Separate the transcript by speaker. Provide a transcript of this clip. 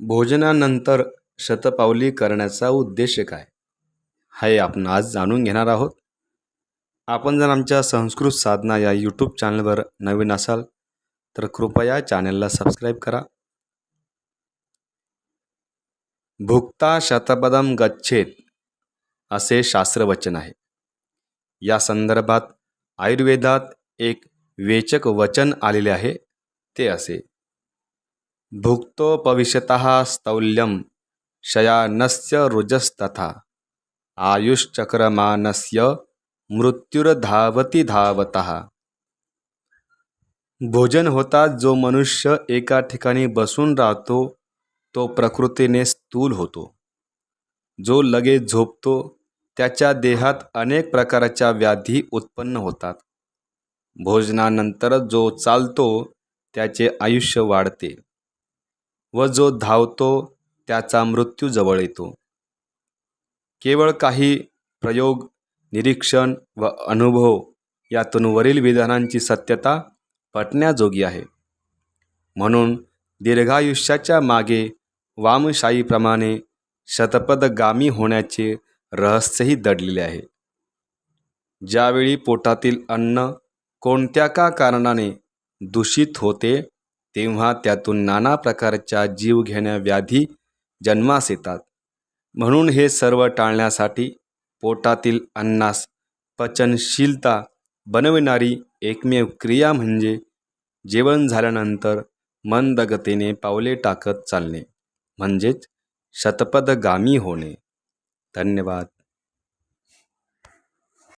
Speaker 1: भोजनानंतर शतपावली करण्याचा उद्देश काय? हे आपण आज जाणून घेणार आहोत. आपण जर आमच्या संस्कृत साधना या यूट्यूब चॅनलवर नवीन असाल तर कृपया चॅनलला सबस्क्राईब करा. भुक्ता शतपदम गच्छेत असे शास्त्रवचन आहे. या संदर्भात आयुर्वेदात एक वेचक वचन आलेले आहे ते असे. भुक्तोपविशत स्तौल्यं शयानस्य रुजस्तथा। आयुश्चक्रमानस्य मृत्युर्धावती धावतः भोजन होताच जो मनुष्य एका ठिकाणी बसून राहतो तो प्रकृतीने स्थूल होतो। जो लगेच झोपतो त्याच्या देहात अनेक प्रकारच्या व्याधी उत्पन्न होतात। भोजनानंतर जो चालतो त्याचे आयुष्य वाढते। व जो धावतो त्याचा मृत्यू जवळ येतो. केवळ काही प्रयोग निरीक्षण व अनुभव यातून वरील विधानांची सत्यता पटण्याजोगी आहे. म्हणून दीर्घायुष्याच्या मागे वामशाहीप्रमाणे शतपदगामी होण्याचे रहस्यही दडलेले आहे. ज्यावेळी पोटातील अन्न कोणत्या का कारणाने दूषित होते तेव्हा त्यातून नाना प्रकारच्या जीवघेण्या व्याधी जन्मास येतात. म्हणून हे सर्व टाळण्यासाठी पोटातील अन्नास पचनशीलता बनविणारी एकमेव क्रिया म्हणजे जेवण झाल्यानंतर मंदगतीने पावले टाकत चालणे म्हणजेच शतपदगामी होणे. धन्यवाद.